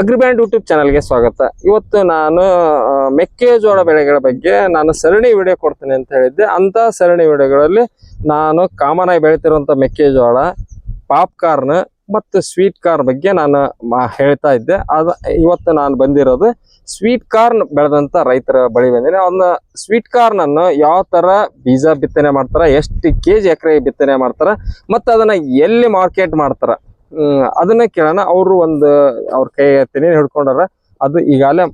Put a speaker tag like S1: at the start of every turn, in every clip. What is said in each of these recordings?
S1: ಅಗ್ರಿಬ್ಯಾಂಡ್ YouTube ಚಾನಲ್ಗೆ ಸ್ವಾಗತ. ಇವತ್ತು ನಾನು ಮೆಕ್ಕೆಜೋಳ ಬೆಳೆಗಳ ಬಗ್ಗೆ ನಾನು ಸರಣಿ ವಿಡಿಯೋ ಕೊಡ್ತೇನೆ ಅಂತ ಹೇಳಿದ್ದೆ. ಅಂತ ಸರಣಿ ವಿಡಿಯೋಗಳಲ್ಲಿ ನಾನು ಕಾಮನ್ ಆಗಿ ಬೆಳಿತಿರುವಂತ ಮೆಕ್ಕೆಜೋಳ, ಪಾಪ್ಕಾರ್ನ್ ಮತ್ತು ಸ್ವೀಟ್ ಕಾರ್ನ್ ಬಗ್ಗೆ ನಾನು ಹೇಳ್ತಾ ಇದ್ದೆ. ಅದು, ಇವತ್ತು ನಾನು ಬಂದಿರೋದು ಸ್ವೀಟ್ ಕಾರ್ನ್ ಬೆಳೆದಂತ ರೈತರ ಬಳಿ ಬಂದಿನಿ. ಅವನ್ನ ಸ್ವೀಟ್ ಕಾರ್ನ್ ಅನ್ನು ಯಾವ ತರ ಬೀಜ ಬಿತ್ತನೆ ಮಾಡ್ತಾರ, ಎಷ್ಟು ಕೆ ಜಿ ಎಕರೆ ಬಿತ್ತನೆ ಮಾಡ್ತಾರ, ಮತ್ತು ಅದನ್ನ ಎಲ್ಲಿ ಮಾರ್ಕೆಟ್ ಮಾಡ್ತಾರ ಅದನ್ನ ಕೇಳೋಣ. ಅವರು ಒಂದು ಅವ್ರ ಕೈ ತೆನೆ ಹಿಡ್ಕೊಂಡಾರ ಅದು ಈಗಾಗಲೇ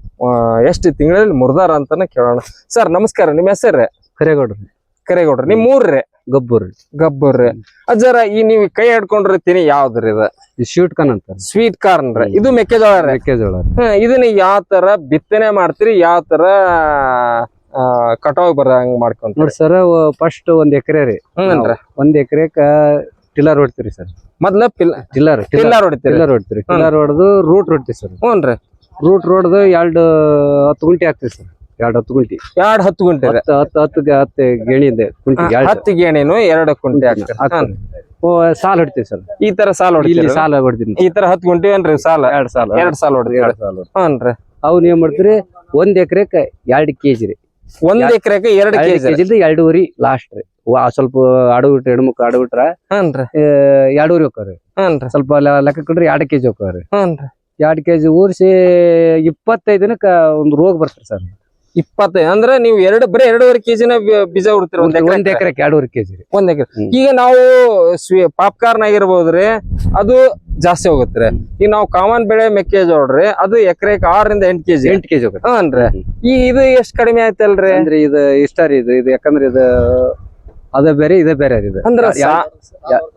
S1: ಎಷ್ಟು ತಿಂಗಳಲ್ಲಿ ಮುರ್ದಾರ ಅಂತಾನೆ ಕೇಳೋಣ. ಸರ್ ನಮಸ್ಕಾರ ನಿಮ್ಮ ಹೆಸರು
S2: ಕರೇಗೌಡ್ರಿ
S1: ಕರೇಗೌಡ್ರಿ. ನಿಮ್ ಮೂರ್ರಿ
S2: ಗಬ್ಬುರ್ರಿ
S1: ಗಬ್ಬರ್ರಿ ಅಜ್ಜರ ಈ ನೀವು ಕೈ ಹಿಡ್ಕೊಂಡ್ರಿ ತಿನಿ ಯಾವ್ದ್ರಿ ಇದು?
S2: ಸ್ವೀಟ್ ಕಾರ್ನ್ ಅಂತ
S1: ಸ್ವೀಟ್ ಕಾರ್ನ್ ರೀ. ಇದು ಮೆಕ್ಕೆಜೋಳ ರೀ.
S2: ಮೆಕ್ಕೆಜೋಳ
S1: ಇದನ್ನ ಯಾವ ತರ ಬಿತ್ತನೆ ಮಾಡ್ತೀರಿ ಯಾವ ತರ ಕಟಾವ್ ಬರಂಗ್ ಮಾಡ್ಕೊಂತೀರಿ?
S2: ನೋಡ್ರಿ ಸರ್ ಫಸ್ಟ್ ಒಂದ್ ಎಕರೆ ರೀ. ಒಂದ್ ಎಕರೆಕ ಟಿಲ್ಲರ್ ಹೊಡ್ತೀರಿ ಸರ್?
S1: ಮೊದ್ಲ
S2: ಟಿಲ್ಲರ್
S1: ಟಿಲ್ಲರ್. ಹೊಡಿತೀರಿ.
S2: ಟಿಲ್ಲರ್ ಹೊಡ್ತೀರಿ. ಟಿಲ್ಲರ್ ಹೊಡೆದು ರೂಟ್ ಹೊಡ್ತೀವಿ ಸರ್.
S1: ಹ್ಞೂನ್ರಿ
S2: ರೂಟ್ ಹೊಡೆದು ಎರಡು ಹತ್ತು ಗುಂಟಿ ಹಾಕ್ತೀವಿ ಸರ್. ಎರಡು ಹತ್ತು ಗುಂಟಿ.
S1: ಎರಡು ಹತ್ತು ಗುಂಟೆ ರೀ.
S2: ಹತ್ತು ಹತ್ತು ಹತ್ತು ಹತ್ತು ಗೇಣಿ ಇದೆ ಗುಂಟಿ
S1: ಹತ್ತು ಗೇಣಿನು ಎರಡು ಗುಂಟೆ ಹಾಕ್ತೀರಿ. ಹ್ಞೂ.
S2: ಸಾಲ್ ಹೊಡ್ತೀವಿ ಸರ್.
S1: ಈ ತರ ಸಾಲ ಹೊಡಿತೀವಿ
S2: ಸಾಲ ಹೊಡ್ತೀನಿ
S1: ಈ ತರ ಹತ್ತು ಗುಂಟೆ ಏನ್ರಿ ಸಾಲ?
S2: ಎರಡು ಸಾಲ
S1: ಎರಡು ಸಾಲ ಹೊಡ್ರಿ
S2: ಎರಡು ಸಾಲ
S1: ಹ್ಞೂನ್ರಿ
S2: ಅವ್ನ ಏನ್ ಮಾಡ್ತೀರಿ ಒಂದ್ ಎಕರೆಕ ಎರಡ್ ಕೆಜಿ ರೀ.
S1: ಒಂದ್ ಎಕರೆಕ್ ಎರಡು ಕೆಜಿ
S2: ಎರಡೂವರಿ ಲಾಸ್ಟ್ ರೀ. ಸ್ವಲ್ಪ ಅಡವಿಟ್ರೆ ಹೆಣ್ಮಕ್ಳು ಅಡವಿಟ್ರ
S1: ಹ್ಞೂನ್ರಿ
S2: ಎರಡೂರಿ ಹೋಗ್ತಾವ್ರಿ
S1: ಹಾನ್ರಿ
S2: ಸ್ವಲ್ಪ ಲೆಕ್ಕ ಕೊಡ್ರಿ ಎರಡು ಕೆಜಿ ಹೋಗ್ರಿ
S1: ಹಾನ್ರಿ
S2: ಎರಡು ಕೆಜಿ ಊರಿಸಿ ಇಪ್ಪತ್ತೈದು ದಿನಕ್ಕ ಒಂದು ರೋಗ ಬರ್ತದೆ ಸರ್.
S1: ಇಪ್ಪತ್ತೈದು ಅಂದ್ರೆ ನೀವು ಎರಡು ಬರೀ ಎರಡೂವರೆ ಕೆಜಿನ ಬೀಜ ಉಡ್ತೀರ ಒಂದ್
S2: ಒಂದ್
S1: ಎಕರೆ
S2: ಎಕರೆಕ್ಕೆ ಎರಡೂವರೆ ಕೆಜಿ
S1: ಒಂದ್ ಎಕರೆ. ಈಗ ನಾವು ಪಾಪ್ಕಾರ್ನ್ ಆಗಿರ್ಬೋದ್ರಿ ಅದು ಜಾಸ್ತಿ ಹೋಗುತ್ತೆ ಈಗ ನಾವು ಕಾಮನ್ ಬೆಳೆ ಮೆಕ್ಕೆಜೋಳ್ರಿ ಅದು ಎಕರೆಗೆ ಆರರಿಂದ ಎಂಟು ಕೆಜಿ.
S2: ಎಂಟು ಕೆಜಿ ಹೋಗುತ್ತೆ.
S1: ಈ ಇದು ಎಷ್ಟು ಕಡಿಮೆ ಆಯ್ತಲ್ರಿ?
S2: ಅಂದ್ರೆ ಇದು ಇಷ್ಟ ರೀ ಇದು ಇದು ಯಾಕಂದ್ರೆ ಇದು ಅದ ಬೇರೆ ಇದೇ ಬೇರೆ ಇದೆ
S1: ಅಂದ್ರ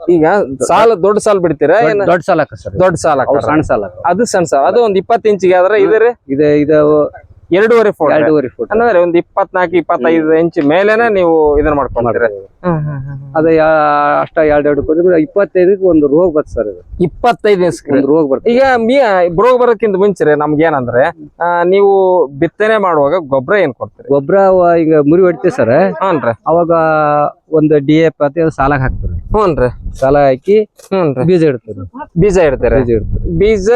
S1: ಈಗ ಸಾಲ ದೊಡ್ಡ ಸಾಲ ಬಿಡ್ತೀರಾ?
S2: ದೊಡ್ಡ- ಸಾಲ ಸರ್
S1: ದೊಡ್ಡ ಸಾಲ
S2: ಸಣ್ಣ ಸಾಲ
S1: ಅದು ಸಣ್ಣ ಸಾಲ. ಅದು ಒಂದ್ ಇಪ್ಪತ್ತು ಇಂಚಿಗೆ ಆದ್ರೆ ಇದ್ರಿ?
S2: ಇದೆ ಇದು
S1: ಎರಡೂವರೆ ಫೋಟ್
S2: ಎರಡೂವರೆ ಫುಟ್.
S1: ಅಂದ್ರೆ ಒಂದ್ ಇಪ್ಪತ್ನಾಲ್ಕು ಇಪ್ಪತ್ತೈದು ಇಂಚ್ ಮೇಲೆನೆ ನೀವು ಇದನ್ನ ಮಾಡ್ಕೊಂತೀರ.
S2: ಅದ ಯಾ- ಅಷ್ಟ ಎರಡ್ ಎರಡು ಕೊಡಿ ಇಪ್ಪತ್ತೈದಕ್ಕೆ ಒಂದು ರೋಗ ಬರ್ತದೆ ಸರ್ ಇದು.
S1: ಇಪ್ಪತ್ತೈದು ದಿನಕ್ಕೆ
S2: ಒಂದು ರೋಗ ಬರ್ತದೆ
S1: ಈಗ ಮೀ ರೋಗ ಬರೋಕ್ಕಿಂತ ಮುಂಚೆ ರೀ ಏನಂದ್ರೆ ಆ, ನೀವು ಬಿತ್ತನೆ ಮಾಡುವಾಗ ಗೊಬ್ಬರ ಏನ್ ಕೊಡ್ತೀರಿ?
S2: ಗೊಬ್ಬರ ಈಗ ಮುರಿ ಹೊಡಿತೀವಿ ಸರ್.
S1: ಹ್ಞೂನ್ರಿ
S2: ಅವಾಗ ಒಂದು ಡಿ ಎಫ್ ಅದು ಸಾಲಾಗ ಹಾಕ್ತಾರೆ
S1: ಹ್ಞೂನ್ರಿ
S2: ಸಾಲ ಹಾಕಿ
S1: ಹ್ಞೂನ್ರಿ
S2: ಬೀಜ ಇಡ್ತಾರೆ
S1: ಬೀಜ ಇಡ್ತೀರಿ?
S2: ಬೀಜ ಇಡ್ತಾರೆ
S1: ಬೀಜ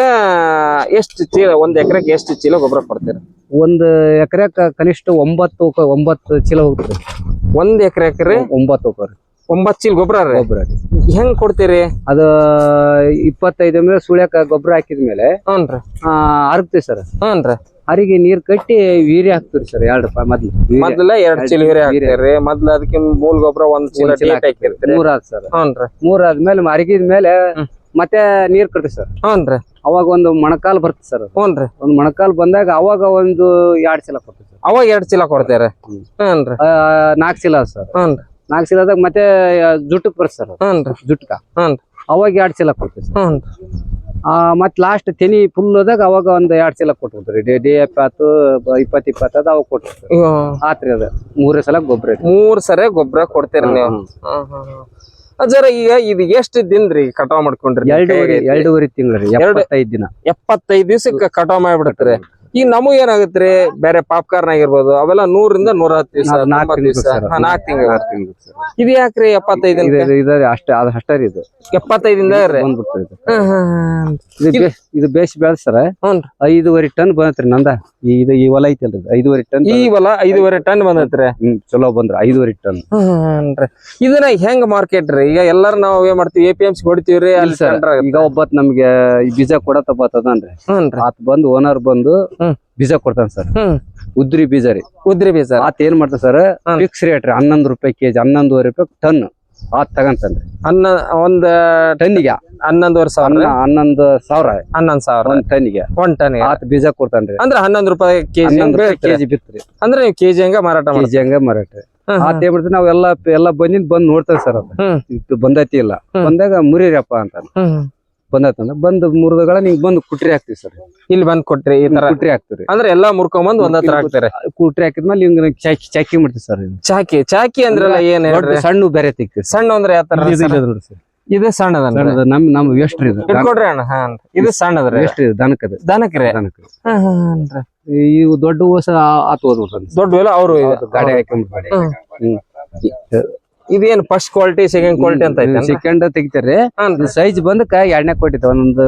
S1: ಎಷ್ಟು ಚೀಲ ಒಂದ್ ಎಕರೆಗೆ ಎಷ್ಟು ಚೀಲ ಗೊಬ್ಬರ ಕೊಡ್ತೀರಿ?
S2: ಒಂದು ಎಕರೆಕ ಕನಿಷ್ಠ ಒಂಬತ್ತು ಕ- ಒಂಬತ್ತು ಚೀಲ ಹೋಗ್ತದೆ.
S1: ಒಂದ್ ಎಕರೆ ರೀ
S2: ಒಂಬತ್ತು ಹೋಗ್ತಾರೆ
S1: ಒಂಬತ್ ಚೀಲ ಗೊಬ್ಬರ ರೀ?
S2: ಗೊಬ್ಬರ
S1: ಹೆಂಗ್ ಕೊಡ್ತೀರಿ?
S2: ಅದು ಇಪ್ಪತ್ತೈದು ಮೇಲೆ ಸುಳ್ಯಾಕ ಗೊಬ್ಬರ ಹಾಕಿದ್ಮೇಲೆ
S1: ಹ್ಞೂನ್ರಿ
S2: ಆ, ಅರಗ್ತೀವಿ ಸರ್
S1: ಹ್ಞೂನ್ರಿ
S2: ಅರಿಗೆ ನೀರ್ ಕಟ್ಟಿ ವೀರಿ ಹಾಕ್ತೀವಿ ಸರ್ ಎರಡು ರೂಪಾಯಿ ಮೊದ್ಲು.
S1: ಮೊದ್ಲ ಎರಡ್ ಚೀಲ ವೀರಿ ಹಾಕ್ತೀರಿ. ಮೊದ್ಲ ಅದಕ್ಕೆ ಮೂಲ ಗೊಬ್ಬರ ಒಂದ್ ಚೀಲ ಡೀಟ್ ಹಾಕಿರ್ತೀರಿ.
S2: ಮೂರ್ ಆದ್ ಸರ್.
S1: ಹ್ಞೂನ್ರಿ
S2: ಮೂರ್ ಆದ್ಮೇಲೆ ಅರಗಿದ ಮೇಲೆ. ಮತ್ತೆ ನೀರ್ ಕಟ್ತೀವಿ ಸರ್.
S1: ಹ್ಞೂನ್ರಿ
S2: ಅವಾಗ ಒಂದು ಮೊಣಕಾಲ್ ಬರ್ತದೆ ಸರ್
S1: ಹ್ಞೂನ್ರಿ.
S2: ಒಂದು ಮೊಣಕಾಲ್ ಬಂದಾಗ ಅವಾಗ ಒಂದು ಎರಡು ಚೀಲ ಕೊಡ್ತೀವಿ ಸರ್.
S1: ಅವಾಗ ಎರಡು ಚೀಲ ಕೊಡ್ತೀರಿ
S2: ಹ್ಮ್.
S1: ಹ್ಞೂನ್ರಿ.
S2: ನಾಲ್ಕು ಚೀಲ ಸರ್.
S1: ಹ್ಞೂನ್ರಿ.
S2: ನಾಲ್ಕು ಚೀಲದಾಗ ಮತ್ತೆ ಜುಟ್ಟಕ್ ಬರ್ತದೆ ಸರ್
S1: ಹ್ಞೂನ್ರಿ.
S2: ಜುಟ್ಕ.
S1: ಹ್ಞೂನ್ರಿ.
S2: ಅವಾಗ ಎರಡು ಚೀಲ ಕೊಡ್ತೀವಿ ಸರ್.
S1: ಹ್ಞೂನ್ರಿ.
S2: ಆ ಮತ್ತೆ ಲಾಸ್ಟ್ ತೆನಿ ಫುಲ್ ಹೋದಾಗ ಅವಾಗ ಒಂದು ಎರಡು ಚೀಲ ಕೊಟ್ಬಿಡ್ತೀರಿ ಡಿ ಡಿ ಎಫ್ ಆತು ಬ- ಇಪ್ಪತ್ ಇಪ್ಪತ್ತು ಅದ ಅವಾಗ
S1: ಕೊಟ್ಟು
S2: ಆತ್ರಿ ಅದ. ಮೂರೇ ಸಲ ಗೊಬ್ಬರ
S1: ಮೂರು ಸರಿ ಗೊಬ್ಬರ ಕೊಡ್ತೀರಿ ನೀವು. ಅಜ್ಜರ ಈಗ ಇದು ಎಷ್ಟು ರೀ ಕಟಾವ್ ಮಾಡ್ಕೊಂಡ್ರಿ
S2: ಎರಡೂವರೆ ಎರಡೂವರೆ
S1: ತಿಂಗಳ್ರಿ
S2: ಎಪ್ಪತ್ತೈದು ದಿನ.
S1: ಎಪ್ಪತ್ತೈದು ದಿವಸಕ್ಕೆ ಕಟಾವ್ ಮಾಡ್ಬಿಡ್ತಾರೆ. ಈಗ ನಮಗ್ ಏನಾಗತ್ರಿ? ಬೇರೆ ಪಾಪ್ಕಾರ್ನ್ ಆಗಿರ್ಬೋದು ಅವೆಲ್ಲ ನೂರಿಂದ ನೂರ ಹತ್ತು ದಿವಸ
S2: ನಾಲ್ಕು- ತಿಂಗಳ.
S1: ಇದು ಯಾಕ್ರಿ ಎಪ್ಪತ್ತೈದು
S2: ಅಷ್ಟೇ ಅಷ್ಟ ಇದು.
S1: ಎಪ್ಪತ್ತೈದಿಂದ
S2: ಬಂದ್ಬಿಡ್ತದೆ ಇದು. ಬೇಸ್ ಬೆಳೆಸ್ತಾರ
S1: ಸರ
S2: ಐದೂವರೆ ಟನ್ ಬಂದತ್ರಿ ನಂದ. ಈ- ಇದು ಈ ಹೊಲ ಐತಲ್ರಿ ಅಲ್ರಿ ಐದೂವರೆ ಟನ್
S1: ಈ ಹೊಲ ಐದುವರೆ ಟನ್ ಬಂದೈತ್ರಿ.
S2: ಹ್ಮ್ ಚಲೋ ಬಂದ್ರ. ಐದುವರೆ ಟನ್.
S1: ಇದನ್ನ ಹೆಂಗ್ ಮಾರ್ಕೆಟ್ ರೀ? ಈಗ ಎಲ್ಲಾರು ನಾವ್ ಏನ್ ಮಾಡ್ತೀವಿ? ಎ ಪಿ ಎಂ ಸಿ ಹೊಡಿತೀವ್ರಿ? ಅಲ್ಲಿ
S2: ಸರ್. ಈಗ ಒಬ್ಬತ್ ನಮ್ಗೆ ಈ ಬೀಜ ಕೊಡತ್ತ ಬರ್ತದನ್ರಿ ಆತ ಬಂದು ಓನರ್ ಬಂದು. ಬೀಜ ಕೊಡ್ತಾನ ಸರ್. ಉದ್ರಿ ಬೀಜ ರೀ.
S1: ಉದ್ರಿ ಬೀಜ.
S2: ಆತ್ ಏನ್ ಮಾಡ್ತಾನ ಸರ್? ಫಿಕ್ಸ್ ರೇಟ್ ರೀ. ಹನ್ನೊಂದು ರೂಪಾಯಿ ಕೆಜಿ ಹನ್ನೊಂದುವರೆ ರೂಪಾಯಿ ಟನ್. ಆತ್ ತಗಂತಂದ್ರಿ
S1: ಹನ್ನ ಒಂದ್
S2: ಟನ್ನಿಗೆ?
S1: ಹನ್ನೊಂದುವರೆ ಸಾವಿರ
S2: ಹನ್ನ ಹನ್ನೊಂದು ಸಾವಿರ.
S1: ಹನ್ನೊಂದು ಸಾವಿರ.
S2: ಒಂದ್ ಟನ್ನಿಗೆ.
S1: ಒಂದ್ ಟನ್
S2: ಆತ್ ಬೀಜ ಕೊಡ್ತಾನ್ರಿ.
S1: ಅಂದ್ರೆ ಹನ್ನೊಂದು ರೂಪಾಯಿ ಕೆಜಿ
S2: ಕೆಜಿ ಬಿತ್ರಿ.
S1: ಅಂದ್ರೆ ನೀವು ಕೆಜಿ ಹಂಗ ಮಾರಾಟ
S2: ಕೆಜಿ ಹಂಗ ಮಾರಾಟ. ಆತ ಏನ್ ಮಾಡ್ತೀವಿ ಎಲ್ಲಾ ಎಲ್ಲಾ ಬಂದಿದ್ ಬಂದ್ ನೋಡ್ತೇವೆ ಸರ್ ಅದು. ಬಂದೈತಿ ಇಲ್ಲ. ಬಂದಾಗ ಮುರಿಯಪ್ಪ ಅಂತ ಬಂದೈತಂದ್ರ ಬಂದ್ ಮುರಿದಗಳ ನಿಮ್ಗೆ ಬಂದು ಕುಟ್ರಿ ಹಾಕ್ತಿವಿ ಸರ್.
S1: ಇಲ್ಲಿ ಬಂದ್ ಕೊಟ್ರಿ ಈ ತರ.
S2: ಕುಟ್ರಿ ಹಾಕ್ತಿವ್ರಿ
S1: ಅಂದ್ರೆ ಎಲ್ಲಾ ಮುರ್ಕೊಂಬಂದ್ ಒಂದ್ ಹತ್ರ ಹಾಕ್ತಾರೆ.
S2: ಕುಟ್ರಿ ಹಾಕಿದ್ಮೇಲೆ ಹಿಂಗ ಚಾಕಿ ಚಾಕಿ ಮಾಡ್ತೀವಿ ಸರ್
S1: ಚಾಕಿ ಚಾಕಿ ಅಂದ್ರಲ್ಲ ಏನ್ ಹೇಳ್ರಿ?
S2: ಸಣ್ಣ ಬೇರೆ ತಿಕ್
S1: ಸಣ್ಣ ಅಂದ್ರೆ ಯಾವ ತರ?
S2: ಸರ್.
S1: ಇದು
S2: ಸಣ್ಣದ ನಮ್ ನಮ್ ಎಷ್ಟ್ರಿ ಇದು.
S1: ಇಟ್ಕೊಡ್ರಿ ಅಣ್ಣ ಹಾ ಇದು ಸಣ್ಣದ
S2: ಎಷ್ಟ್ರಿ ದನಕದ
S1: ದನಕ್ರಿ
S2: ದನಕ ಇವು ದೊಡ್ಡ ಹೊಸ ಆತ್
S1: ದೊಡ್ಡ ಎಲ್ಲ ಅವರು
S2: ಗಾಡಿ ಹಾಕಿ
S1: ಹ್ಮ್.
S2: ಹ್ಮ್.
S1: ಇದೇನ್ ಫಸ್ಟ್ ಕ್ವಾಲಿಟಿ ಸೆಕೆಂಡ್ ಕ್ವಾಲಿಟಿ ಅಂತ ಐತೆ
S2: ಸೆಕೆಂಡ್ ತೆಗಿತಾರ್ರಿ ಸೈಜ್ ಬಂದಕ್ಕ ಎರಡನೇ ಕೊಟ್ಟಿತ್ತು ಒಂದೊಂದು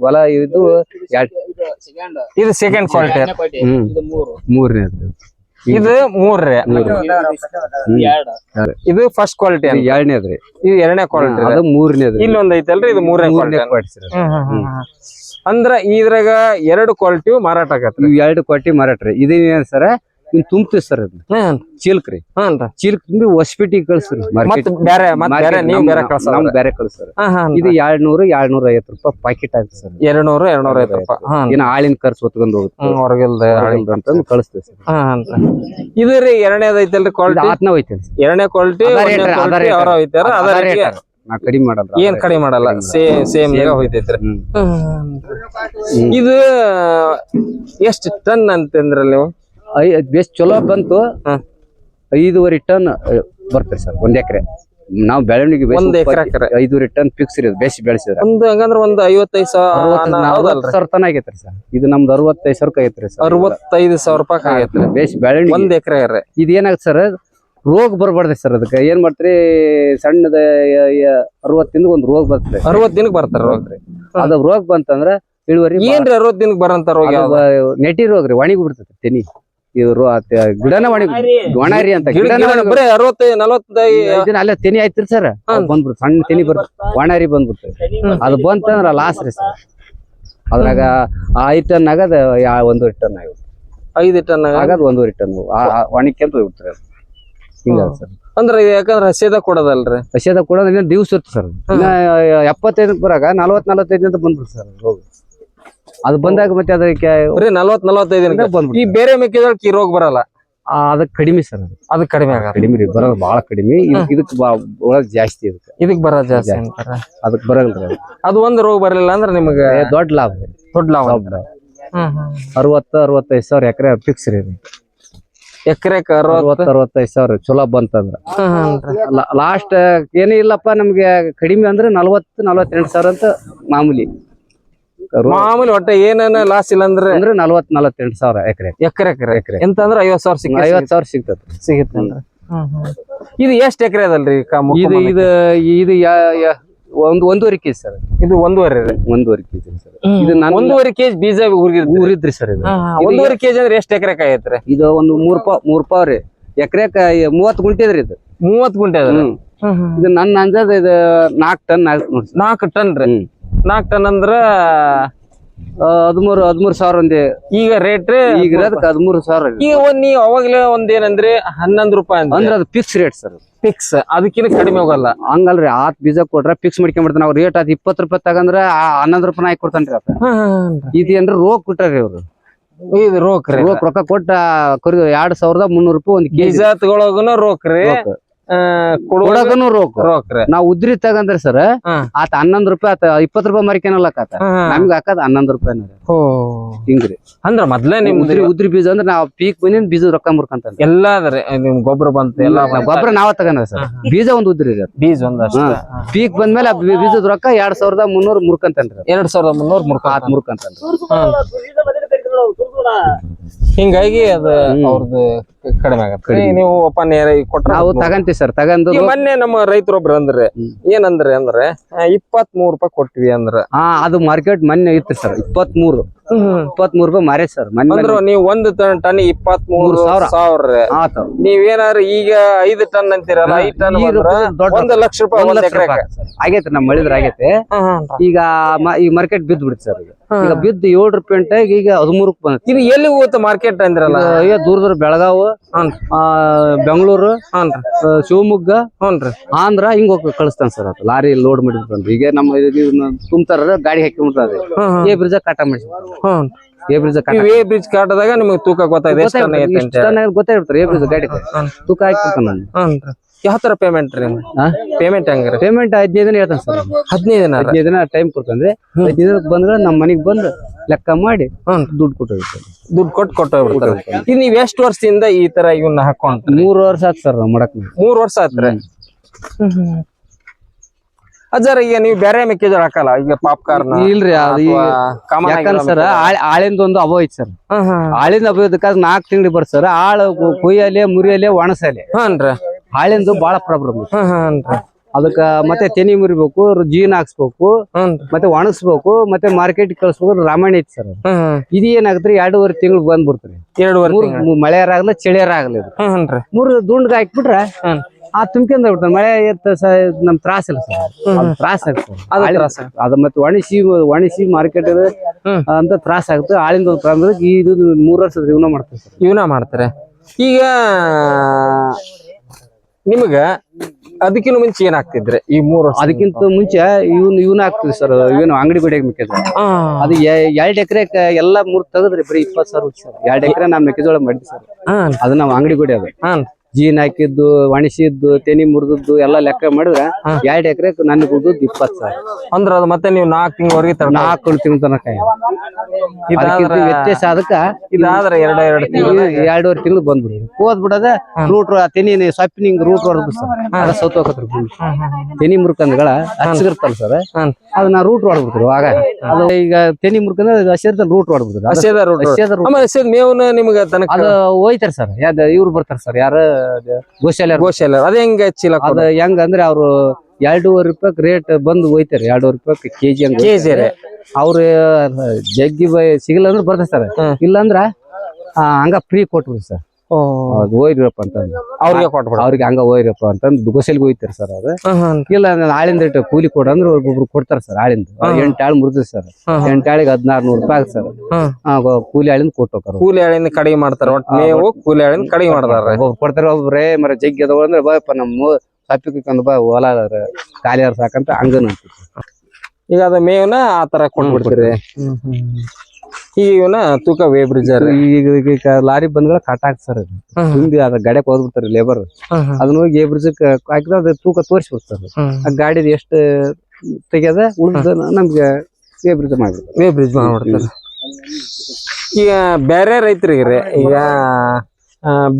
S2: ಹೊಲ ಇದು
S1: ಇದು ಸೆಕೆಂಡ್ ಕ್ವಾಲಿಟಿ
S2: ಮೂರನೇ ಮೂರನೇದು
S1: ಇದು ಮೂರ್ರಿ. ಇದು ಫಸ್ಟ್ ಕ್ವಾಲಿಟಿ
S2: ಎರಡನೇ ಎರಡನೇದ್ರಿ
S1: ಇದು ಎರಡನೇ ಕ್ವಾಲಿಟಿ
S2: ಅದು
S1: ಮೂರನೇದು ಇಲ್ಲೊಂದ್ ಐತಲ್ರಿ ಇದು ಮೂರನೇ
S2: ಮೂರನೇ
S1: ಕ್ವಾಲಿಟಿ ಅಂದ್ರ ಇದ್ರಾಗ ಎರಡು ಕ್ವಾಲಿಟಿ ಮಾರಾಟ
S2: ಆಗತ್ತೆ ಎರಡು ಕ್ವಾಲಿಟಿ ಮಾರಾಟ್ರಿ ಇದೇನ್ ಸರ? ಇನ್ ತುಂಬ್ತೀವಿ ಸರ್ ಅದನ್ನ
S1: ಹ್ಮ್
S2: ಚೀಲ್ಕ್ ರೀ
S1: ಹ್ಞೂನ್ರಿ
S2: ಚೀಲ್ಕ್ ತುಂಬಿ ಹೊಸಪೇಟಿಗೆ ಕಳ್ಸ್ರಿ
S1: ಮತ್ ಬೇರೆ ಮತ್ತೆ ಬೇರೆ ನೀವು ಬೇರೆ ಕಳ್ಸೋದು
S2: ನಮ್ ಬೇರೆ ಕಳ್ಸ್ರಿ.
S1: ಹಾ ಹಾ
S2: ಇದು ಎರಡ್ ನೂರು ಎರಡ್ ನೂರ ಐವತ್ತು ರೂಪಾಯಿ ಪಾಕೆಟ್ ಆಗುತ್ತೆ ಸರ್.
S1: ಎರಡ್ ನೂರು ಎರಡ್ ನೂರ ಐವತ್ತು ರೂಪಾಯಿ ಹಾ.
S2: ಏನ ಆಳಿನ ಖರ್ಚು ಹೊತ್ಕೊಂಡು ಹೋಗುತ್ತೆ.
S1: ಹ್ಮ್ ಹೊರಗಿಲ್ದ
S2: ಅಂತಂದು ಕಳಿಸ್ತೇವೆ ಸರ್.
S1: ಹಾ ಇದು ರೀ ಎರಡನೇದ್ ಐತಲ್ರಿ ಕ್ವಾಲಿಟಿ
S2: ಆತ್ನ ಐತೆ
S1: ಎರಡನೇ ಕ್ವಾಲಿಟಿ
S2: ರೀ.
S1: ಅವ್ರ ಅದ
S2: ನಾ ಕಡಿಮೆ ಮಾಡಲ್ಲ.
S1: ಏನ್ ಕಡಿಮೆ ಮಾಡಲ್ಲ. ಸೇಮ್ ಸೇಮ್ ಹೋಯ್ತೈತ್ರಿ. ಇದು ಎಷ್ಟು ಟನ್ ಅಂತಂದ್ರಲ್ಲಿ ನೀವು?
S2: ಐ ಬೇಸ್ ಚಲೋ ಬಂತು. ಐದೂವರೆ ಟನ್ ಬರ್ತದೆ ಸರ್ ಒಂದ್ ಎಕರೆ. ನಾವು ಬೆಳವಣಿಗೆ
S1: ಒಂದ್.
S2: ಐದೂವರೆ ಟನ್ ಫಿಕ್ಸ್ ಇರೋದು ಬೇಸಿ ಬೆಳೆಸಿದ್ರೆ.
S1: ಒಂದು ಹಂಗಂದ್ರ ಒಂದು ಐವತ್ತೈದು
S2: ಅರವತ್ತು
S1: ಸಾವಿರ
S2: ತನ ಆಗೈತ್ರಿ ಸರ್. ಇದು ನಮ್ದು ಅರವತ್ತೈದು ಸಾವಿರ ಆಗೈತ್ರಿ ಸರ್.
S1: ಅರವತ್ತೈದು ಸಾವಿರ ರೂಪಾಯಿ ಆಗೈತ್ರಿ
S2: ಬೇಸ್ ಬೆಳವಣಿಗೆ.
S1: ಒಂದ್ ಎಕರೆ ರೀ.
S2: ಇದು ಏನಾಗುತ್ತೆ ಸರ್ ರೋಗ ಬರಬಾರ್ದು ಸರ್ ಅದಕ್ಕೆ. ಏನ್ ಮಾಡ್ತೀರಿ ಸಣ್ಣದ ಅರವತ್ತಿಂದ ಒಂದು ರೋಗ ಬರ್ತದೆ.
S1: ಅರವತ್ ದಿನಕ್ಕೆ ಬರ್ತಾರೆ ರೋಗ
S2: ಅದು ರೋಗ ಬಂತಂದ್ರೆ ಇಳುವರಿ
S1: ಏನ್ರಿ ಅರವತ್ ದಿನಕ್ಕೆ ಬರಂತ ರೋಗ ನೆಟ್ಟಿ
S2: ನೆಟಿ ರೋಗ ರೀ ಒಣಗಿ ಬಿಡ್ತದೆ ತೆನಿ. ಇದು ಆತ ಗಿಡನ ಒಣಗಿ ಒಣರಿ ಅಂತ
S1: ಗಿಡ
S2: ಗಿಡನ
S1: ಗಿಡ
S2: ಒಣಗಿ
S1: ಬರೀ
S2: ಇದನ್ನ ಅಲ್ಲೇ ತೆನಿ ಆಯ್ತಿರಿ ಸರ್. ಬಂದ್ಬಿಡ್ತು ಸಣ್ಣ ತೆನಿ ಬರ್ತ ಒಣರಿ ಬಂದ್ಬಿಡ್ತು. ಅದು ಬಂತಂದ್ರ ಲಾಸ್ ರೀ ಸರ್ ಅದ್ರಾಗ ಐದು ಟನ್ ಆಗದ ಯಾ- ಒಂದೂವರೆ ಟನ್ ಆಗುತ್ತೆ
S1: ಐದು ಟನ್
S2: ಆಗದ? ಒಂದೂವರೆ ಟನ್ ಒಣಕ್ಯಂತ ಹೋಗ್ಬಿಡ್ತಾರೆ ಹಿಂಗ ಸರ್.
S1: ಅಂದ್ರೆ ಇದು ಯಾಕಂದ್ರ ಹಸಿದ ಕೊಡೋದಲ್ರಿ?
S2: ಕೂಡ ದಿವ್ಸ ಇತ್ತು ಸರ್. ಇನ್ನ ಎಪ್ಪತ್ತೈದಕ್ಕೆ ಬರಾಗ ನಲ್ವತ್ ನಲ್ವತ್ತೈದು ಅಂತ ಬಂದ್ಬಿಡ್ತು ಸರ್ ರೋಗ ಅದು ಬಂದಾಗ ಮತ್ತೆ ಅದಕ್ಕೆ
S1: ಬರೀ ನಲವತ್ ನಲವತ್ತೈದು ದಿನಕ್ಕೆ. ಈ ಬೇರೆ ಮೆಕ್ಕೆಜೋಳಕ್ಕೆ ಈ ರೋಗ ಬರಲ್ಲ.
S2: ಅದಕ್ಕೆ ಕಡಿಮೆ ಸರ್ ಅದು.
S1: ಅದು ಕಡಿಮೆ ಆಗಲ್ಲ
S2: ಕಡಿಮೆ ರೀ ಬರೋದು ಬಹಳ ಕಡಿಮೆ. ಇದಕ್ಕೆ ಇದಕ್ಕೆ ಒಳಗ್ ಜಾಸ್ತಿ ಇದಕ್ಕೆ
S1: ಇದಕ್ ಬರೋದ್ ಜಾಸ್ತಿ ಅಂತಾರ.
S2: ಅದಕ್ಕೆ ಬರಲ್ರಿ ಅದು.
S1: ಅದು ಒಂದ್ ರೋಗ ಬರಲಿಲ್ಲ ಅಂದ್ರೆ ನಿಮಗೆ
S2: ಏ, ದೊಡ್ಡ ಲಾಭ ರೀ.
S1: ದೊಡ್ಡ ಲಾಭ
S2: ಹ್ಮ್. ಅರವತ್ತು ಅರವತ್ತೈದು ಸಾವಿರ ಎಕರೆ ಫಿಕ್ಸ್ ರೀ ಇದು.
S1: ಎಕರೆಕ್ ಅರವತ್
S2: ಅರವತ್ತು ಅರವತ್ತೈದು ಸಾವಿರ ಚಲೋ ಬಂತಂದ್ರ. ಲಾಸ್ಟ್ ಏನೂ ಇಲ್ಲಪ್ಪ ನಮ್ಗೆ ಕಡಿಮೆ ಅಂದ್ರೆ ನಲ್ವತ್ತು ನಲ್ವತ್ತೆರಡು ಸಾವಿರ ಅಂತ ಮಾಮೂಲಿ.
S1: ಮಾಮೂಲಿ ಒಟ್ಟ ಏನೇನ ಲಾಸ್ ಇಲ್ಲ ಅಂದ್ರೆ?
S2: ಅಂದ್ರೆ ನಲವತ್ತು ನಲವತ್ತೆಂಟು ಸಾವಿರ ಎಕರೆ.
S1: ಎಕರೆ ಎಕರೆ.
S2: ಎಕರೆ.
S1: ಎಂತ ಅಂದ್ರೆ ಐವತ್ ಸಾವಿರ ಸಿಗ್ತದೆ
S2: ಐವತ್ ಸಾವಿರ ಸಿಗ್ತದೆ.
S1: ಸಿಗುತ್ತೆ ಇದು ಎಷ್ಟ್ ಎಕರೆ ಅದಲ್ರಿ
S2: ಇದು ಇದು ಇದು ಒಂದು ಒಂದೂವರೆ ಕೆಜಿ ಸರ್.
S1: ಇದು ಒಂದೂವರೆ ರೀ.
S2: ಒಂದೂವರೆ ಕೆಜಿ ಸರ್. ಇದು ನಾನು
S1: ಒಂದೂವರೆ ಕೆಜಿ ಬೀಜ
S2: ಊರಿದ್ರಿ. ಸರ್ ಇದು.
S1: ಒಂದೂವರೆ ಕೆಜಿ ಅಂದ್ರೆ ಎಷ್ಟು ಎಕರೆ ಕಾಯತ್ರಿ
S2: ಇದು ಒಂದು ಮೂರ್ ಪಾವ್ ಮೂರ್ ಪಾವ್ ರೀ. ಕಾಯಿ ಮೂವತ್ ಗುಂಟೆ ಅದ್ರಿ ಇದು.
S1: ಮೂವತ್ ಗುಂಟೆ ಅದ
S2: ಇದು ನನ್ನ ಅಂಜಾದ ಇದು ನಾಲ್ಕು ಟನ್
S1: ನಾಲ್ಕು ಟನ್ ರೀ. ನಾಲ್ಕು ಟನ್ ಅಂದ್ರ
S2: ಹದಿಮೂರು ಹದಿಮೂರು ಸಾವಿರ ಒಂದೇ.
S1: ಈಗ ರೇಟ್
S2: ಈಗ ಇರೋದಕ್ಕೆ ಹದಿಮೂರು ಸಾವಿರ.
S1: ಈಗ ಒಂದ್ ನೀವು ಅವಾಗಲೇ ಒಂದ್ ಏನಂದ್ರೆ ಹನ್ನೊಂದು ರೂಪಾಯಿ ಅಂದ್ರೆ.
S2: ಅದು ಫಿಕ್ಸ್ ರೇಟ್ ಸರ್
S1: ಫಿಕ್ಸ್ ಅದಕ್ಕಿಂತ ಕಡಿಮೆ ಹೋಗಲ್ಲ.
S2: ಹಂಗಲ್ರಿ ಆತ್ ಬೀಜ ಕೊಟ್ರೆ ಫಿಕ್ಸ್ ಮಾಡ್ಕೊಂಡ್ಬಿಡ್ತಾನ ಅವ್ರ ರೇಟ್ ಅದ್ ಇಪ್ಪತ್ತು ರೂಪಾಯಿ ತಗಂದ್ರ ಆ ಹನ್ನೊಂದು ರೂಪಾಯಿ ಹಾಕಿ ಕೊಡ್ತಾನ್ರಿ ಅಪ್ಪ. ಇದು ಏನ್ರ ರೋಗ ಕೊಟ್ಟಾರ್ರಿ ಅವ್ರು
S1: ಇದು ರೋಕ್
S2: ರೊಕ್ಕ ಕೊಟ್ಟ ಕರಿ ಎರಡ್ ಸಾವಿರದ ಮುನ್ನೂರು ರೂಪಾಯಿ ಒಂದ್ ಕೆಜಿ.
S1: ತಗೊಳಗುನು ರೋಕ್
S2: ಕೊಡಗನು
S1: ರೋಕ್.
S2: ನಾವ್ ಉದ್ರಿ ತಗಂದ್ರೆ ಸರ್ ಆತ ಹನ್ನೊಂದ್ ರೂಪಾಯಿ ಆತ ಇಪ್ಪತ್ ರೂಪಾಯಿ ಮರಿಕೆನಲ್ಲ ಆತ. ನಮ್ಗೆ ಹಾಕದ್ ಹನ್ನೊಂದ್ ರೂಪಾಯಿ ಹಿಂಗ್ರಿ.
S1: ಅಂದ್ರ ಮೊದ್ಲೇ ನಿಮ್
S2: ಉದ್ರಿ ಉದ್ರಿ ಬೀಜ ಅಂದ್ರೆ ನಾವ್ ಪೀಕ್ ಬಂದಿನ ಬೀಜ ರೊಕ್ಕ ಮುರ್ಕಂತ
S1: ಎಲ್ಲಾ ಅದ್ರಿ ನಿಮ್ ಗೊಬ್ಬರ ಬಂತ ಎಲ್ಲ
S2: ಗೊಬ್ಬರ ನಾವ ತಗನ ಸರ್. ಬೀಜ ಒಂದ್ ಉದ್ರಿ
S1: ಬೀಜ ಒಂದ್
S2: ಪೀಕ್ ಬಂದ್ಮೇಲೆ ಬೀಜದ ರೊಕ್ಕ ಎರಡ್ ಸಾವಿರದ ಮುನ್ನೂರ್ ಮುರ್ಕಂತನ್ರಿ
S1: ಎರಡ್ ಸಾವಿರದ ಮುನ್ನೂರ್ ಮುರ್ಕ
S2: ಆತ್ ಮುರ್ಕಂತ
S1: ಹಿಂಗಾಗಿ ಅದ ಅವ್ರದ್ದು ಕಡಿಮೆ ಆಗತ್ತೆ ನೀವು ಒಪ್ಪನ್ ಕೊಟ್ರ
S2: ನಾವು ತಗಂತೀವಿ ಸರ್ ತಗಂದು
S1: ಮೊನ್ನೆ ನಮ್ಮ ರೈತರೊಬ್ರು ಅಂದ್ರೆ. ಏನಂದ್ರೆ ಅಂದ್ರೆ ಇಪ್ಪತ್ ಮೂರ್ ರೂಪಾಯಿ ಕೊಟ್ವಿ ಅಂದ್ರ.
S2: ಹಾ ಅದು ಮಾರ್ಕೆಟ್ ಮೊನ್ನೆ ಇತ್ತು ಸರ್ ಇಪ್ಪತ್ ಮೂರು ಇಪ್ಪತ್ ಮೂರು ರೂಪಾಯಿ ಮಾರೇ ಸರ್ ಮೊನ್ನೆ.
S1: ಅಂದ್ರ ನೀವು ಒಂದ್ ಟನ್ ಟನ್ ಇಪ್ಪತ್ತ್ ಮೂರು
S2: ಸಾವಿರ.
S1: ನೀವ್
S2: ಆತ
S1: ನೀವೇನಾರ ಈಗ ಐದು ಟನ್ ಅಂತೀರಲ್ಲ ಐದ್ ಟನ್
S2: ಈಗ
S1: ಒಂದ್ ಲಕ್ಷ ರೂಪಾಯಿ
S2: ಒಂದ್
S1: ಎಕರೆ
S2: ಸರ್. ಆಗೈತೆ ನಮ್ಮ ಮಳಿದ್ರ ಆಗೈತೆ. ಈಗ ಈ ಈಗ ಮಾರ್ಕೆಟ್ ಬಿದ್ದು ಬಿಡುತ್ತೆ ಸರ್ ಈಗ. ಈಗ ಬಿದ್ದು ಏಳು ರೂಪಾಯಿ ಈಗ ಹದಿಮೂರಕ್ಕೆ ಬಂದ
S1: ಇದು ಎಲ್ಲಿ ಹೋಗುತ್ತೆ ಮಾರ್ಕೆಟ್ ಅಂದ್ರಲ್ಲ?
S2: ಅಯ್ಯೋ ದೂರ ದೂರ ಬೆಳಗಾವ್ ಬೆಂಗಳೂರು ಶಿವಮೊಗ್ಗ ಆಂಧ್ರ ಹಿಂಗ್ ಹೋಗಿ ಕಳಿಸ್ತಾನೆ ಸರ್ ಅದು. ಲಾರಿ ಲೋಡ್ ಮಾಡಿದ್ರು ಈಗ ನಮ್ಮ ತುಂಬ್ತಾರ ಗಾಡಿ ಹಾಕಿ ಬಿಡ್ತಾರೆ ಏ ಬ್ರಿಜ್ ಕಾಟ ಮಾಡಿ ಏ ಬ್ರಿಜ್
S1: ವೇ ಬ್ರಿಡ್ಜ್ ಕಾಟದಾಗ ನಿಮಗೆ ತೂಕ ಅಂತ
S2: ಗೊತ್ತಾಗಿರ್ತಾರೆ ಏ ಬ್ರಿಜ್ ಗಾಡಿ ತೂಕ ಹಾಕಿ
S1: ಯಾವ ತರ ಪೇಮೆಂಟ್ ರೀ ಪೇಮೆಂಟ್ ಹೆಂಗ್ರಿ?
S2: ಪೇಮೆಂಟ್ ಹದಿನೈದು ದಿನ ಹೇಳ್ತಾನೆ ಸರ್.
S1: ಹದಿನೈದು ದಿನ
S2: ಹದಿನೈದು ದಿನ ಟೈಮ್ ಕೊಡ್ತಾನೆ ಹದಿನೈದು ದಿನಕ್ಕೆ ಬಂದ್ರೆ ನಮ್ಮ ಮನೆಗೆ ಬಂದು ಲೆಕ್ಕ ಮಾಡಿ ದುಡ್ಡು ಕೊಟ್ಟೋಗ್ತಾರೆ
S1: ದುಡ್ಡು ಕೊಟ್ಟು ಕೊಟ್ಟು ಇದು ನೀವ್ ಎಷ್ಟು ವರ್ಷದಿಂದ ಈ ತರ ಇವನ್ನ ಹಾಕೊಂಡ್
S2: ಮೂರು ವರ್ಷ ಆಯ್ತು ಸರ್ ಮಾಡಕ್
S1: ಮೂರ್ ವರ್ಷ ಆತ್ರಿ ಅಜ್ಜಾರ ಈಗ ನೀವು ಬೇರೆ ಮೆಕ್ಕೆಜೋಳ ಹಾಕಲ್ಲ? ಈಗ ಪಾಪ್ಕಾರ್ನ್
S2: ಇಲ್ರಿ ಅದು ಈಗ ಯಾಕಂದ್ರೆ ಸರ್ ಆಳಿಂದ ಒಂದು ಅಭಾವ ಐತಿ ಸರ್. ಆಳಿಂದ ಅಭಾವ ಇದಕ್ಕಾದ್ರೆ ನಾಲ್ಕು ತಿಂಗಳು ಬರ್ತ ಸರ್. ಆಳು ಕೊಯ್ಯಲೆ ಮುರಿಯಲೆ ಒಣಸಲೆ.
S1: ಹ್ಞೂನ್ರಿ.
S2: ಆಳಿಂದು ಬಹಳ ಪ್ರಾಬ್ಲಮ್ ಅದಕ್ಕ ಮತ್ತೆ ತೆನಿ ಮುರಿಬೇಕು ಜೀನ್ ಹಾಕ್ಸ್ಬೇಕು ಮತ್ತೆ ಒಣಗಿಸ್ಬೇಕು ಮತ್ತೆ ಮಾರ್ಕೆಟ್ ಕಳ್ಸ್ಬೇಕು ರಾಮಾಯಣ ಐತಿ ಸರ್ ಇದು ಏನಾಗತ್ರಿ ಎರಡೂವರೆ ತಿಂಗಳು ಬಂದ್ಬಿಡ್ತ್ರಿ.
S1: ಎರಡುವರೆ
S2: ಮಳೆಯಾರ ಆಗಲ್ಲ ಚಳಿಯಾರ
S1: ಆಗ್ಲಿ
S2: ಮೂರ್ ದುಂಡ್ಗ ಹಾಕ್ಬಿಟ್ರೆ. ಆ ತುಂಬಿಕೊಂಡ್ ಬಿಡ್ತಾರೆ ಮಳೆ ನಮ್ ತ್ರಾಸ ಇಲ್ಲ ಸರ್. ತ್ರಾಸ ಆಗುತ್ತೆ
S1: ಅದು
S2: ಮತ್ತೆ ಒಣಸಿ ಒಣಸಿ ಮಾರ್ಕೆಟ್ ಅಂತ ತ್ರಾಸ ಆಗುತ್ತೆ ಆಳಿಂದ ಇದು ಮೂರ್ ವರ್ಷದ ಇವನ ಮಾಡ್ತಾರೆ
S1: ಇವನ ಮಾಡ್ತಾರೆ. ಈಗ ನಿಮಗ ಅದಕ್ಕಿಂತ ಮುಂಚೆ ಏನ್ ಆಗ್ತಿದ್ರೆ ಈ ಮೂರು
S2: ಅದಕ್ಕಿಂತ ಮುಂಚೆ ಇವನ್ ಇವನ್ ಆಗ್ತದೆ ಸರ್ ಇವನು ಅಂಗಡಿ ಗುಡಿಯಾಗ ಮೆಕ್ಕೆಜೋಳ. ಅದು ಎರಡು ಎಕರೆ ಎಲ್ಲಾ ಮೂರ್ ತೆಗದ್ರಿ ಬರೀ ಇಪ್ಪತ್ ಸಾವಿರ ಸರ್ ಎರಡ್ ಎಕರೆ ನಾವ್ ಮೆಕ್ಕೆಜೋಳ ಮಾಡಿದ್ವಿ ಸರ್ ಅದು ನಾವ್ ಅಂಗಡಿ ಗುಡಿ ಅದು.
S1: ಹಾಂ
S2: ಜೀನ್ ಹಾಕಿದ್ದು ಒಣಸಿದ್ದು ತೆನಿ ಮುರಿದದ್ದು ಎಲ್ಲಾ ಲೆಕ್ಕ ಮಾಡಿದ್ರೆ ಎರಡು ಎಕರೆ ನನ್ನ ಉಳ್ದದ್ದು ಇಪ್ಪತ್ ಸಾವಿರ.
S1: ಅಂದ್ರ ಅದು ಮತ್ತೆ ನೀವು ನಾಲ್ಕು ತಿಂಗಳವರೆಗೆ
S2: ನಾಲ್ಕು ತಿಂಗಳ ತನಕ
S1: ಇದಾದ್ರ
S2: ವ್ಯತ್ಯಾಸ ಅದಕ್ಕ
S1: ಇಲ್ಲಾದ್ರೆ ಎರಡು ಎರಡು ತಿಂಗಳು
S2: ಎರಡೂವರೆ ತಿಂಗಳು ಬಂದ್ಬಿಡುದು. ಹೋದ್ ಬಿಡದ ರೂಟ್ ತೆನಿ ಸೊಪ್ಪಿನಿಂಗ್ ರೂಟ್ ಹೊಡೆದು ಸರ್ ಅದ ಸೌತೋಕತ್ರಿ ತೆನಿ ಮುರ್ಕಂದ್ಗಳ ಹಸಿಗಿರ್ತಲ್ಲ ಸರ್. ಅದನ್ನ ರೂಟ್ ಹೊಡ್ಬಿಡ್ತಾರೆ ಆಗ. ಅದು ಈಗ ತೆನಿ ಮುರ್ಕಂದ್ರೆ ಹಸಿರ್ತಲ್ಲ ರೂಟ್ ಹೊಡ್ಬಿಡ್ತಾರೆ ಅದು
S1: ಹಸಿದ ರೋಡ್
S2: ಹಸಿದ root.
S1: ಆಮೇಲೆ ಹಸಿದ ಮೇವ್ನ ನಿಮ್ಗ ತನಕ?
S2: ಅದು ಹೋಯ್ತಾರೆ ಸರ್. ಯಾವ್ದು ಇವ್ರು ಬರ್ತಾರೆ ಸರ್. ಯಾರು ಗೋಶಾಲೆ
S1: ಗೋಶಾಲ ಅದ ಹೆಂಗ ಚೀಲ
S2: ಅದ ಹೆಂಗ ಅಂದ್ರೆ ಅವ್ರು ಎರಡೂವರೆ ರೂಪಾಯಿ ರೇಟ್ ಬಂದು ಹೋಯ್ತಾರೆ. ಎರಡೂವರೆ ರೂಪಾಯಿ ಕೆಜಿ ಹಂಗ
S1: ಕೆಜಿ ರೀ
S2: ಅವ್ರ ಜಗ್ಗಿ ಸಿಗಲ್ಲ ಅಂದ್ರೆ ಬರ್ತಾರೆ ಸರ್. ಇಲ್ಲಾಂದ್ರ ಹಂಗ ಫ್ರೀ ಕೊಟ್ಬಿಡಿ ಸರ್. ಅದು ಹೋಯ್ರಪ್ಪ ಅಂತ
S1: ಅವ್ರಿಗೆ ಕೊಟ್ಬಿಡ.
S2: ಅವ್ರಿಗೆ ಹಂಗ ಹೋಯ್ರಪ್ಪ ಅಂತಂದ್ ಗೋಸಲ್ಗೆ ಹೋಯ್ತಾರ ಸರ್ ಅದು ಇಲ್ಲ ನಾನು ಆಳಿಂದ ಇಟ್ಟು ಕೂಲಿ ಕೊಡ ಅಂದ್ರೆ ಒಬ್ಬೊಬ್ರು ಕೊಡ್ತಾರ ಸರ್ ಆಳಿಂದ ಎಂಟು ಆಳು ಮುರಿದ್ರಿ ಸರ್.
S1: ಎಂಟಾಳಿಗೆ
S2: ಎಂಟು ಆಳಿಗೆ ಹದಿನಾರು ನೂರು ರೂಪಾಯಿ ಆಗುತ್ತೆ ಸರ್. ಕೂಲಿ ಆಳಿಂದ ಕೊಟ್ಟು
S1: ಕೂಲಿ ಆಳಿಂದ ಕಡಿಮೆ ಮಾಡ್ತಾರ. ಒಟ್ ಮೇವು ಕೂಲಿ ಆಳಿಂದ ಕಡಿಮೆ ಮಾಡ್ತಾರ.
S2: ಕೊಡ್ತಾರೆ ಒಬ್ರೇ ಮರ ಜಗ್ಗಿ ಅದಾವ ಅಂದ್ರೆ ಬಾಯಪ್ಪ ನಮ್ಮ ಸಪ್ಪಿ ಕಂದ್ ಬಾ ಹೊಲ ಖಾಲಿ ಅವ್ರ ಸಾಕಂತ ಹಂಗನು
S1: ಈಗ ಅದ ಮೇವ್ನ ಆ ತರ ಕೊಟ್ಬಿಡ್ತೀರಿ. ಈಗ ಇವನ ತೂಕ ವೇಬ್ರಿಜರ್
S2: ಬ್ರಿಡ್ಜ್ ಈಗ- ಈಗ ಲಾರಿ ಬಂದ್ಗಳ ಕಟ್ ಹಾಕ್ತಾರ ಹಿಂದಿ ಅದ ಗಾಡ್ಯಾಗ ಹೋಗ್ಬಿಡ್ತಾರೆ ಲೇಬರ್ ಅದನ್ನ ಹೋಗಿ ಏಬ್ರಿಜಕ್ ಹಾಕಿದ್ರೆ ಅದು ತೂಕ ತೋರಿಸ್ಬಿಡ್ತಾರೆ ಆ ಗಾಡಿದ ಎಷ್ಟು ತೆಗೆದ ಉಳಿದ ನಮ್ಗೆ ವೇ ಬ್ರಿಜ್
S1: ಮಾಡಿ ವೇ ಬ್ರಿಜ್ ಮಾಡ್ಬಿಡ್ತಾರ. ಈಗ ಬೇರೆ ರೈತರಿಗ್ರಿ ಈಗ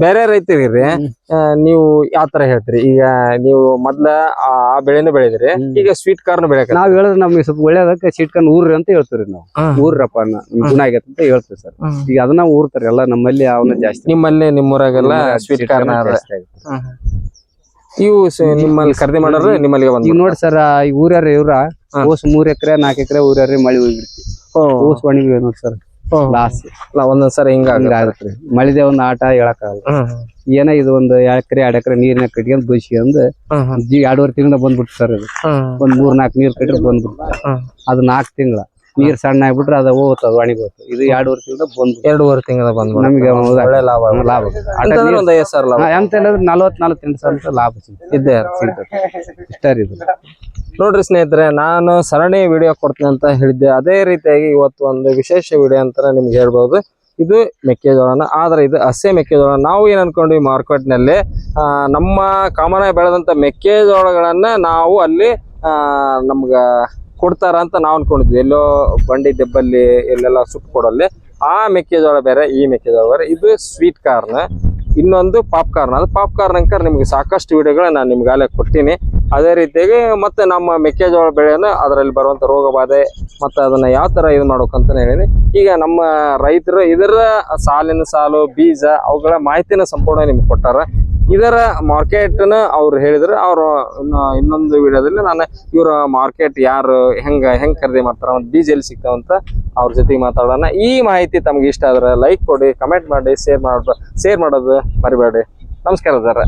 S1: ಬೇರೆ ರೈತರಿಗೆ ಆ, ನೀವು ಯಾವ ತರ ಹೇಳ್ತೀರಿ? ಈಗ ನೀವು ಮೊದ್ಲ ಆ ಬೆಳೆನೂ ಬೆಳೆದ್ರಿ ಈಗ ಸ್ವೀಟ್ ಕಾರ್ನ್ ಬೆಳೆಕ
S2: ನಾವ್ ಹೇಳಿದ್ರೆ ನಮ್ಗೆ ಸ್ವಲ್ಪ ಒಳ್ಳೇದಕ್ಕೆ ಕಾರ್ನ್ ಊರ್ರಿ ಅಂತ ಹೇಳ್ತೀವಿ ನಾವು. ಊರ್ರಪ್ಪ ಗುಣ ಆಗೈತೆ ಅಂತ ಹೇಳ್ತೀವಿ ಸರ್. ಈಗ ಅದನ್ನ ಊರ್ತಾರೆ ಎಲ್ಲ ನಮ್ಮಲ್ಲಿ ಅವನ್ನ ಜಾಸ್ತಿ.
S1: ನಿಮ್ಮಲ್ಲಿ ನಿಮ್ಮೂರಾಗೆಲ್ಲ ಸ್ವೀಟ್ ಕಾರ್ನ್. ಇವು ನಿಮ್ಮಲ್ಲಿ ಖರೀದಿ ಮಾಡೋರು ನಿಮ್ಮಲ್ಲಿಗೆ
S2: ಈಗ
S1: ಬಂದು
S2: ನೋಡಿ ಸರ್ ಈ ಊರ್ಯಾರ ಇವ್ರ ಓಸ್ ಮೂರ್ ಎಕರೆ ನಾಲ್ಕು ಎಕರೆ ಊರ್ಯಾರ ಮಳಿ ಹೋಗ್ಬಿಡ್ತಿ. ಓಸ್ ಒಣಗಿ ನೋಡಿ ಸರ್. ಲಾಸ್
S1: ಒಂದೊಂದ್ಸರಿ ಹಿಂಗ
S2: ಹಿಂಗ ಆಗತ್ರಿ ಮಳಿದೆ ಒಂದ್ ಆಟ ಹೇಳಕ್ಕಾಗಲ್ಲ. ಏನ ಇದು ಒಂದು ಎಕರೆ ಎರಡ್ ಎಕರೆ ನೀರಿನ ಕಟ್ಕೊಂಡ್ ಬಸ್ಕೊಂಡ್ ಎರಡೂವರೆ ತಿಂಗಳ ಬಂದ್ಬಿಟ್ಟು ಸರ್ ಇದು ಒಂದ್ ಮೂರ್ ನಾಲ್ಕು ನೀರ್ ಕಟ್ಟಿದ್ರೆ ಬಂದ್ಬಿಟ್ಟು ಅದು ನಾಲ್ಕು ತಿಂಗಳ. ನೀರ್ ಸಣ್ಣ ಆಗ್ಬಿಟ್ರೆ ಅದ ಹೋಗ್ತದ ಒಣಗಿ ಹೋಗ್ತದೆ ಇದು ಎರಡೂವರೆ ತಿಂಗಳ ಬಂದ್
S1: ಎರಡೂವರೆ ತಿಂಗಳ ಬಂದ್
S2: ನಮಗೆ
S1: ಒಳ್ಳೆ ಲಾಭ
S2: ಲಾಭ.
S1: ಒಂದ್ ಐವತ್ ಸಾವಿರ ಲಾಭ.
S2: ಎಂತ ಹೇಳಿದ್ರೆ ತಿಂಗಳ ಅಂತ ಸಾವಿರ ಲಾಭ ಸಿಗ್ತದೆ
S1: ಇದ್ದೇ ಸಿಗ್ತದೆ.
S2: ಇಷ್ಟ ರೀ ಇದು.
S1: ನೋಡ್ರಿ ಸ್ನೇಹಿತರೆ, ನಾನು ಸರಣಿ ವಿಡಿಯೋ ಕೊಡ್ತೀನಿ ಅಂತ ಹೇಳಿದ್ದೆ. ಅದೇ ರೀತಿಯಾಗಿ ಇವತ್ತು ಒಂದು ವಿಶೇಷ ವಿಡಿಯೋ ಅಂತ ನಿಮ್ಗೆ ಹೇಳ್ಬೋದು. ಇದು ಮೆಕ್ಕೆಜೋಳನ, ಆದರೆ ಇದು ಹಸೆ ಮೆಕ್ಕೆಜೋಳ. ನಾವು ಏನು ಅನ್ಕೊಂಡ್ವಿ ಮಾರ್ಕೆಟ್ನಲ್ಲಿ ನಮ್ಮ ಕಾಮನ್ ಬೆಳೆದಂಥ ಮೆಕ್ಕೆಜೋಳಗಳನ್ನು ನಾವು ಅಲ್ಲಿ ನಮ್ಗೆ ನಮ್ಗ ಕೊಡ್ತಾರ ಅಂತ ನಾವು ಅನ್ಕೊಂಡಿದ್ವಿ. ಎಲ್ಲೋ ಬಂಡಿ ದೆಬ್ಬಲ್ಲಿ, ಎಲ್ಲೆಲ್ಲ ಸುಟ್ಟು ಕೊಡಲ್ಲಿ. ಆ ಮೆಕ್ಕೆಜೋಳ ಬೇರೆ, ಈ ಮೆಕ್ಕೆಜೋಳ ಬೇರೆ. ಇದು ಸ್ವೀಟ್ ಕಾರ್ನ್ ಇನ್ನೊಂದು ಪಾಪ್ಕಾರ್ನ್. ಅದು ಪಾಪ್ಕಾರ್ನ್ ಅಂಕರ್ ನಿಮ್ಗೆ ಸಾಕಷ್ಟು ವಿಡಿಯೋಗಳನ್ನ ನಾನು ನಿಮ್ಗೆ ಅಲ್ಲೇ ಕೊಡ್ತೀನಿ. ಅದೇ ರೀತಿಯಾಗಿ ಮತ್ತೆ ನಮ್ಮ ಮೆಕ್ಕೆಜೋಳ ಬೆಳೆಯನ್ನು ಅದರಲ್ಲಿ ಬರುವಂತ ರೋಗ ಬಾಧೆ ಮತ್ತೆ ಅದನ್ನ ಯಾವ ತರ ಇದು ಮಾಡ್ಬೇಕಂತ ಹೇಳಿನಿ. ಈಗ ನಮ್ಮ ರೈತರು ಇದರ ಸಾಲಿನ ಸಾಲು, ಬೀಜ ಅವುಗಳ ಮಾಹಿತಿನ ಸಂಪೂರ್ಣ ನಿಮ್ಗೆ ಕೊಟ್ಟಾರ. ಇದರ ಮಾರ್ಕೆಟ್ನ ಅವ್ರು ಹೇಳಿದ್ರು. ಅವ್ರು ಇನ್ನು ಇನ್ನೊಂದು ವಿಡಿಯೋದಲ್ಲಿ ನಾನು ಇವ್ರ ಮಾರ್ಕೆಟ್ ಯಾರು ಹೆಂಗ ಹೆಂಗ್ ಖರೀದಿ ಮಾಡ್ತಾರ ಒಂದು ಬೀಜ ಎಲ್ಲಿ ಸಿಗ್ತಾವಂತ ಅವ್ರ ಜೊತೆಗೆ ಮಾತಾಡೋಣ. ಈ ಮಾಹಿತಿ ತಮ್ಗೆ ಇಷ್ಟ ಆದ್ರೆ ಲೈಕ್ ಕೊಡಿ ಕಮೆಂಟ್ ಮಾಡಿ ಶೇರ್ ಮಾಡೋದು ಶೇರ್ ಮಾಡೋದು ಮರಿಬೇಡಿ. ನಮಸ್ಕಾರ ಸರ್.